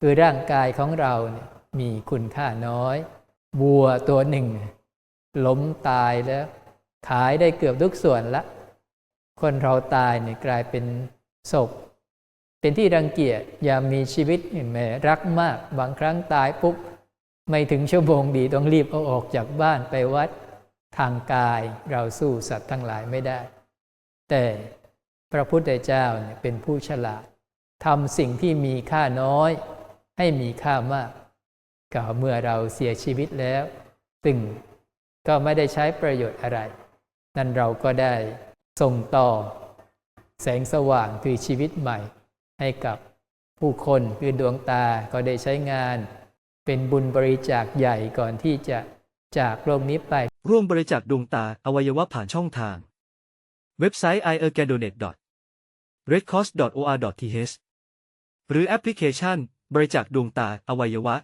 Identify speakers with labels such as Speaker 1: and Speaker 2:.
Speaker 1: คือร่างกายของเราเนี่ยมีคุณค่าน้อยวัวตัวหนึ่ง ล้มตายแล้ว ขายได้เกือบทุกส่วนละ คนเราตายเนี่ยกลายเป็นศพ เป็นที่รังเกียจอย่ามีชีวิตเห็นไหมรักมากบางครั้งตายปุ๊บไม่ถึงชั่วโมงดีต้องรีบเอาออกจากบ้านไปวัดทางกายเราสู้สัตว์ทั้งหลายไม่ได้ แต่พระพุทธเจ้าเนี่ยเป็นผู้ฉลาดทำสิ่งที่มีค่าน้อย ให้มีค่ามากก็เมื่อเราเสียชีวิตแล้วซึ่งก็ไม่ได้ใช้ประโยชน์อะไร นั่นเราก็ได้ส่งต่อ แสงสว่างคือชีวิตใหม่ ให้กับผู้คนคือดวงตาก็ได้ใช้งาน เป็นบุญบริจาคใหญ่ก่อนที่จะจากโลกนี้ไป
Speaker 2: ร่วมบริจาคดวงตาอวัยวะผ่านช่องทาง เว็บไซต์ i e r g a d o n a t e r e d c r o s s o r t h หรือแอปพลิเคชัน บริจาคดวงตา อวัยวะ